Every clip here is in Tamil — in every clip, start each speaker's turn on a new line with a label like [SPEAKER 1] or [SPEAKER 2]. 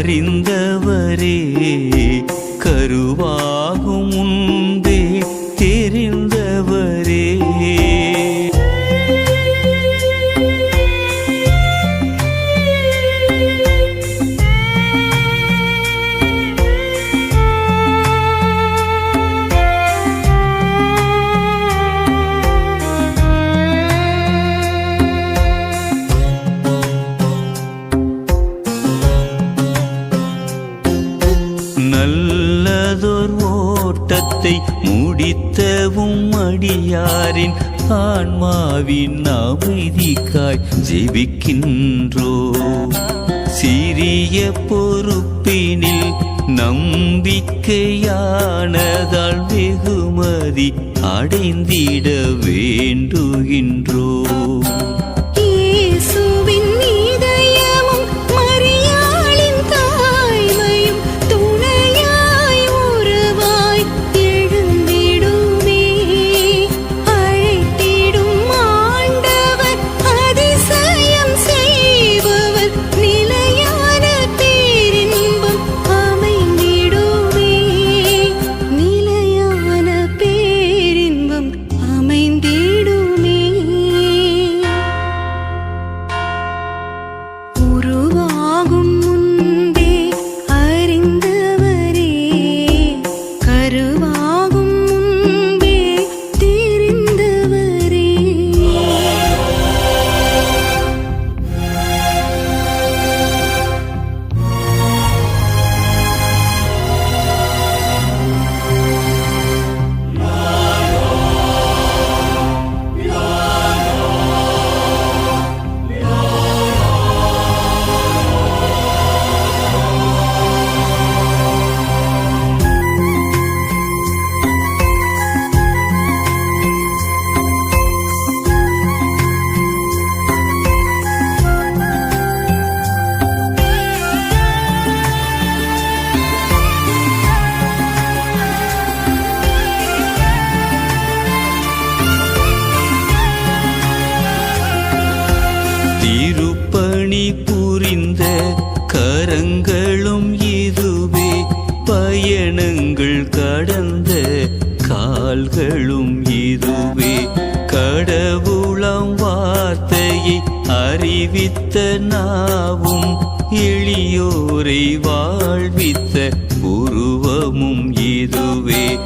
[SPEAKER 1] அறிந்தவரே கருவா பிடித்தவும் அடியாரின் ஆன்மாவின் அமைதிக்காய் ஜெபிக்கின்றோ. சிறிய பொறுப்பினில் நம்பிக்கையானதால் வெகுமதி அடைந்திட வேண்டுகின்றோ. புரிந்த கரங்களும் இதுவே பயணங்கள் கடந்த கால்களும் இதுவே. கடவுளம் வார்த்தையை அறிவித்த நாவும் எளியோரை வாழ்வித்த உருவமும் இதுவே.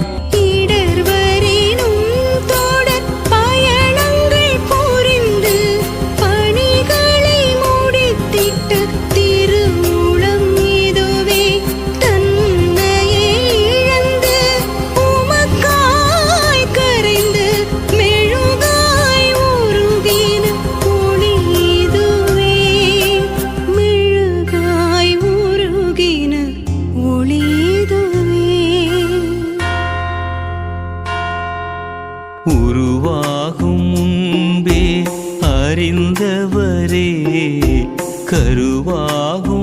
[SPEAKER 1] உருவாகும் முன்பே அறிந்தவரே கருவாகும்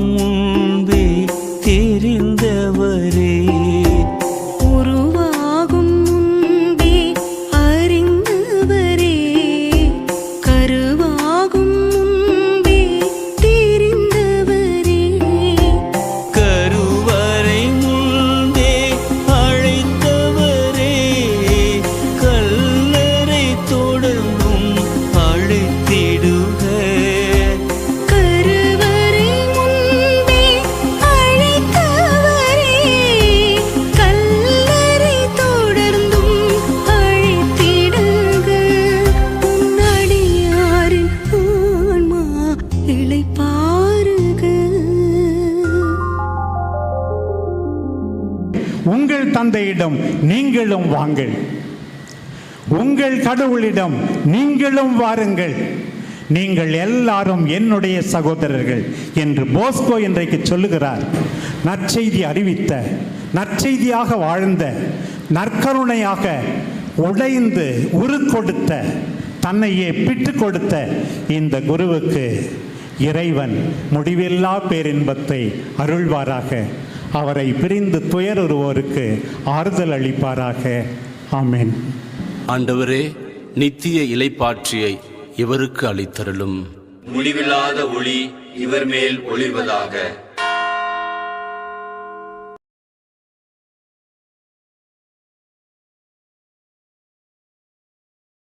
[SPEAKER 2] தந்தையிடம் நீங்களும் வாங்கள். உங்கள் கடவுளிடம் நீங்களும் வாருங்கள். நீங்கள் எல்லாரும் என்னுடைய சகோதரர்கள் என்று போஸ்கோ இன்றைக்கு சொல்லுகிறார். நற்செய்தி அறிவித்த நற்செய்தியாக வாழ்ந்த நற்கருணையாக உடைந்து உரு கொடுத்த தன்னையே பிட்டு கொடுத்த இந்த குருவுக்கு இறைவன் முடிவில்லா பேரின்பத்தை அருள்வாராக. அவரை பிரிந்து துயருறுவோருக்கு ஆறுதல் அளிப்பாராக. ஆமென்.
[SPEAKER 3] ஆண்டவரே நித்திய இலைப்பாற்றியை இவருக்கு அளித்தருளும்.
[SPEAKER 4] முடிவில்லாத ஒளி இவர் மேல் ஒளிர்வதாக